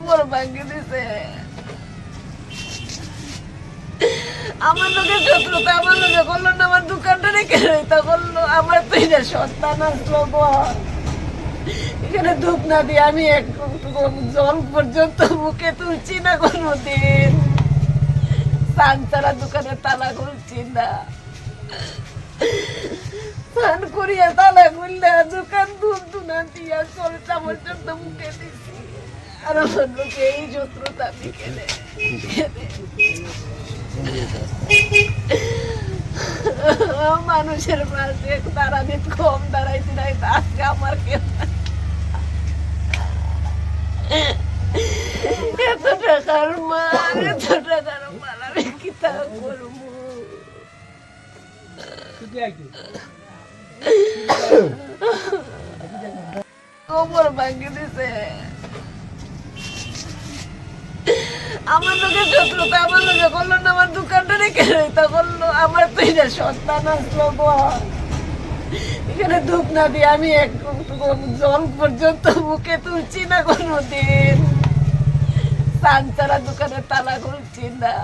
বড় ভাঙ্গে না না আমি এক জল পর্যন্ত মুখে তুলছি না কোনোদিন। স্নান ছাড়া দোকানে তালা খুলছি না। স্নান করিয়া তালা খুললে দোকান দুধ দুনা দিয়া চলটা পর্যন্ত মুখে দিছি। আর লোকে এই শত্রুতা কেনে মানুষের পাশে দাঁড়ানি কম দাঁড়াইছি নাই আজকে আমার কেউ এত টাকার মাল, এত টাকার মাল, আমি কি তা করব? কোমর ভাঙে দিছে। আমার লোকে শত্রুতা আমার লোকে করল না, আমার দোকানটা রেখে রইতা করল আমার তো এটা সন্তান আসলো এখানে ধূপ না দিয়ে আমি এক জল পর্যন্ত মুখে তুলছি না কোনোদিন। স্নান ছাড়া দোকানে তালা খুলছি না।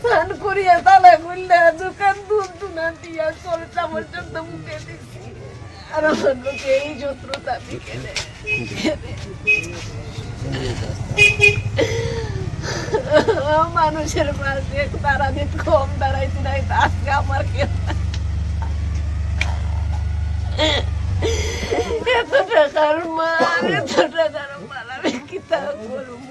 স্নান করিয়া তালা খুললে দোকান দুধ মানুষের পাশে তারা দাঁড়ানি কম দাঁড়াইছি নাই আজকে আমার কেউ। এত টাকার মাল, এত টাকার মাল, আমি কি তা করব